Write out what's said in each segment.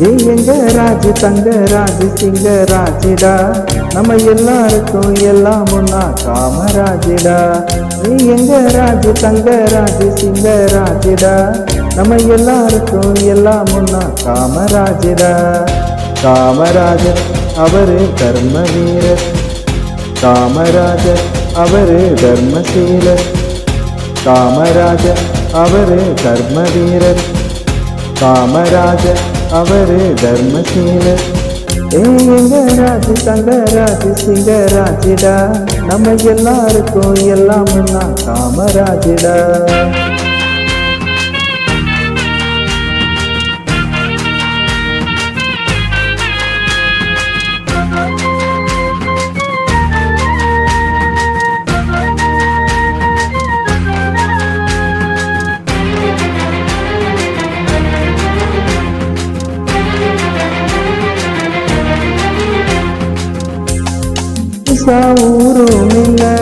நீ எங்க ராஜு தங்க ராஜு சிங்க ராஜிடா? நம்ம எல்லாருக்கும் எல்லாம் முன்னா காமராஜிடா. நீ எங்க ராஜு தங்க ராஜு சிங்க ராஜிடா? நம்ம எல்லாருக்கும் எல்லாம் முன்னா காமராஜிடா. காமராஜர் அவரு தர்ம வீரர் காமராஜர் அவரு தர்மசீலர். காமராஜர் அவரு தர்ம வீரர் காமராஜர் அவரு தர்மசீலர் தங்க ராஜு சிங்க ராஜிடா நம்ம எல்லாருக்கும் எல்லாம் காமராஜிடா. ஊரும் இல்ல.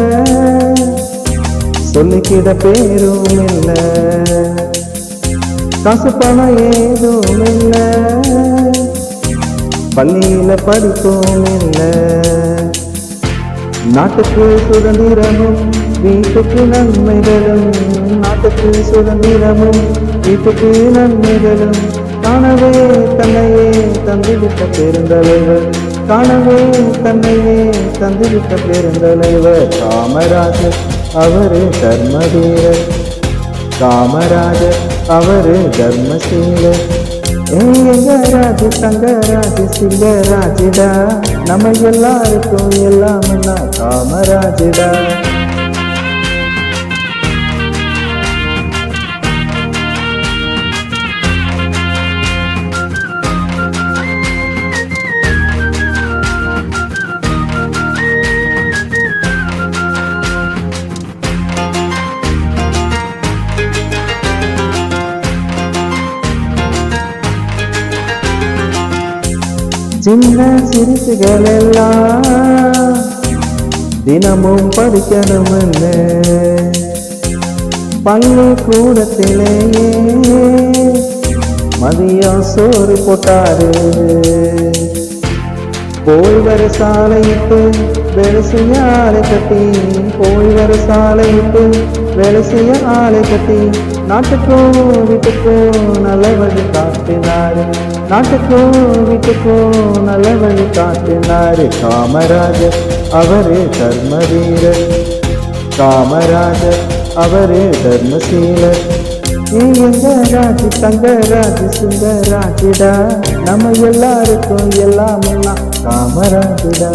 சொல்லிக்கிட பேரும் இல்ல. காசு பணம் ஏதும் இல்ல. பள்ளியில படிப்பும் இல்ல. நாட்டுக்கு சுதந்திரமும் வீட்டுக்கு நன்மைகளும் நாட்டுக்கு சுதந்திரமும் வீட்டுக்கு நன்மைகளும். காணவே தன்னையே தந்துவிட்ட பெருந்தலைவர். காணவே தன்னையே தந்துவிட்ட பெருந்தலைவர் காமராஜர். அவரு தர்மவீரர் காமராஜர் அவரு தர்மசீலர். எங்க தங்கராஜு சிங்கராஜிடா? நம்ம எல்லாருக்கும் எல்லாம் காமராஜிடா. சின்ன சிரிசுகள் எல்லாம் தினமும் படிக்கணும்னு பள்ளி கூடத்திலேயே மதியம் சோறு போட்டாரு. போய் வர சாலையிட்டு வேலை செய்ய ஆளை கட்டி போய் வர சாலையிட்டு வேலை செய்ய ஆளை கட்டி நாட்டுக்கும் வீட்டுக்கும் நல்ல வழி காட்டினாரு. நாட்டுக்கும் வீட்டுக்கும் நல்ல வழி காட்டினாரு. காமராஜர் அவரு தர்மவீரர். காமராஜர் அவரே தர்மசீலர். நீ எங்க ராஜு தங்கராஜு சுந்தராஜிடா நம்ம எல்லாருக்கும் எல்லாம் காமராஜிடா.